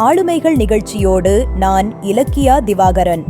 ஆளுமைகள் நிகழ்ச்சியோடு நான் இலக்கியா திவாகரன்.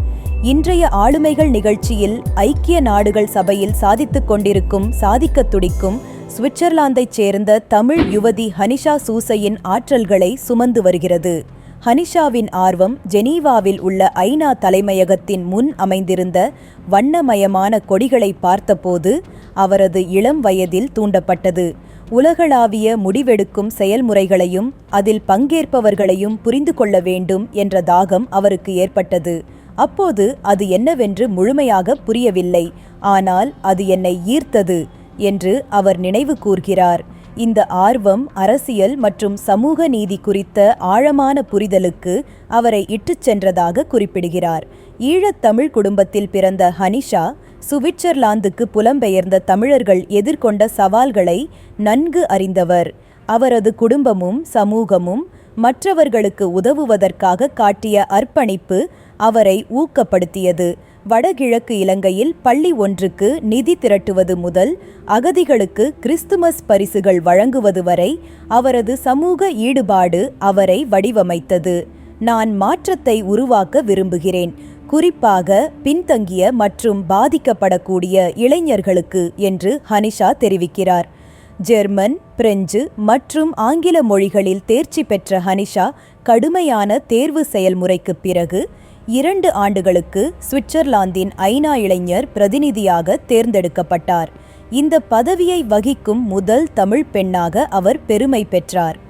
இன்றைய ஆளுமைகள் நிகழ்ச்சியில் ஐக்கிய நாடுகள் சபையில் சாதித்துக் கொண்டிருக்கும் சாதிக்கத் துடிக்கும் சுவிட்சர்லாந்தைச் சேர்ந்த தமிழ் யுவதி ஹனிஷா சூசையின் ஆற்றல்களை சுமந்து வருகிறது. ஹனிஷாவின் ஆர்வம் ஜெனீவாவில் உள்ள ஐநா தலைமையகத்தின் முன் அமைந்திருந்த வண்ணமயமான கொடிகளை பார்த்தபோது அவரது இளம் வயதில் தூண்டப்பட்டது. உலகளாவிய முடிவெடுக்கும் செயல்முறைகளையும் அதில் பங்கேற்பவர்களையும் புரிந்து கொள்ள வேண்டும் என்ற தாகம் அவருக்கு ஏற்பட்டது. அப்போது அது என்னவென்று முழுமையாக புரியவில்லை. ஆனால் அது என்னை ஈர்த்தது என்று அவர் நினைவு கூர்கிறார். இந்த ஆர்வம் அரசியல் மற்றும் சமூக நீதி குறித்த ஆழமான புரிதலுக்கு அவரை இட்டுச் சென்றதாக குறிப்பிடுகிறார். ஈழத்தமிழ் குடும்பத்தில் பிறந்த ஹனிஷா சுவிட்சர்லாந்துக்கு புலம்பெயர்ந்த தமிழர்கள் எதிர்கொண்ட சவால்களை நன்கு அறிந்தவர். அவரது குடும்பமும் சமூகமும் மற்றவர்களுக்கு உதவுவதற்காக காட்டிய அர்ப்பணிப்பு அவரை ஊக்கப்படுத்தியது. வடகிழக்கு இலங்கையில் பள்ளி ஒன்றுக்கு நிதி திரட்டுவது முதல் அகதிகளுக்கு கிறிஸ்துமஸ் பரிசுகள் வழங்குவது வரை அவரது சமூக ஈடுபாடு அவரை வடிவமைத்தது. நான் மாற்றத்தை உருவாக்க விரும்புகிறேன். குறிப்பாக பின்தங்கிய மற்றும் பாதிக்கப்படக்கூடிய இளைஞர்களுக்கு என்று ஹனிஷா தெரிவிக்கிறார். ஜெர்மன் பிரெஞ்சு மற்றும் ஆங்கில மொழிகளில் தேர்ச்சி பெற்ற ஹனிஷா கடுமையான தேர்வு செயல்முறைக்குப் பிறகு இரண்டு ஆண்டுகளுக்கு சுவிட்சர்லாந்தின் ஐநா இளைஞர் பிரதிநிதியாக தேர்ந்தெடுக்கப்பட்டார். இந்த பதவியை வகிக்கும் முதல் தமிழ் பெண்ணாக அவர் பெருமை பெற்றார்.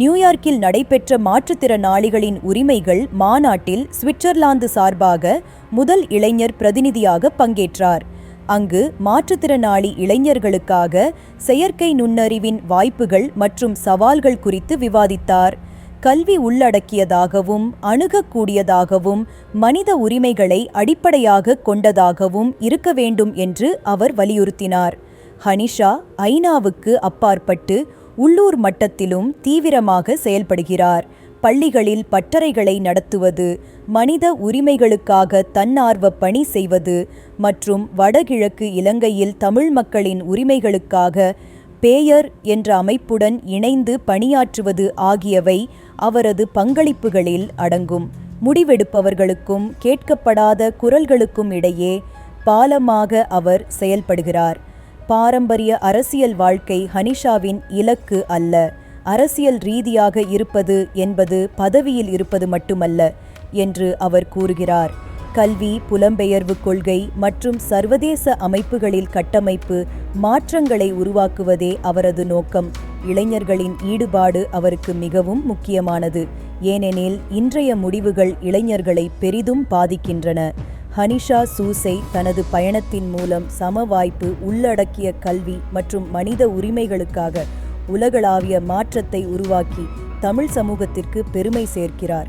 நியூயார்க்கில் நடைபெற்ற மாற்றுத்திறனாளிகளின் உரிமைகள் மாநாட்டில் சுவிட்சர்லாந்து சார்பாக முதல் இளைஞர் பிரதிநிதியாக பங்கேற்றார். அங்கு மாற்றுத்திறனாளி இளைஞர்களுக்காக செயற்கை நுண்ணறிவின் வாய்ப்புகள் மற்றும் சவால்கள் குறித்து விவாதித்தார். கல்வி உள்ளடக்கியதாகவும் அணுகக்கூடியதாகவும் மனித உரிமைகளை அடிப்படையாக கொண்டதாகவும் இருக்க வேண்டும் என்று அவர் வலியுறுத்தினார். ஹனிஷா ஐநாவுக்கு அப்பாற்பட்டு உள்ளூர் மட்டத்திலும் தீவிரமாக செயல்படுகிறார். பள்ளிகளில் பட்டறைகளை நடத்துவது மனித உரிமைகளுக்காக தன்னார்வ பணி செய்வது மற்றும் வடகிழக்கு இலங்கையில் தமிழ் மக்களின் உரிமைகளுக்காக பேயர் என்ற அமைப்புடன் இணைந்து பணியாற்றுவது ஆகியவை அவரது பங்களிப்புகளில் அடங்கும். முடிவெடுப்பவர்களுக்கும் கேட்கப்படாத குரல்களுக்கும் இடையே பாலமாக அவர் செயல்படுகிறார். பாரம்பரிய அரசியல் வாழ்க்கை ஹனிஷாவின் இலக்கு அல்ல. அரசியல் ரீதியாக இருப்பது என்பது பதவியில் இருப்பது மட்டுமல்ல என்று அவர் கூறுகிறார். கல்வி புலம்பெயர்வு கொள்கை மற்றும் சர்வதேச அமைப்புகளில் கட்டமைப்பு மாற்றங்களை உருவாக்குவதே அவரது நோக்கம். இளைஞர்களின் ஈடுபாடு அவருக்கு மிகவும் முக்கியமானது. ஏனெனில் இன்றைய முடிவுகள் இளைஞர்களை பெரிதும் பாதிக்கின்றன. ஹனிஷா சூசை தனது பயணத்தின் மூலம் சம வாய்ப்பு உள்ளடக்கிய கல்வி மற்றும் மனித உரிமைகளுக்காக உலகளாவிய மாற்றத்தை உருவாக்கி தமிழ் சமூகத்திற்கு பெருமை சேர்க்கிறார்.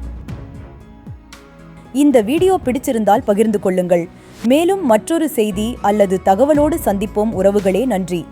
இந்த வீடியோ பிடிச்சிருந்தால் பகிர்ந்து கொள்ளுங்கள். மேலும் மற்றொரு செய்தி அல்லது தகவலோடு சந்திப்போம். உறவுகளே நன்றி.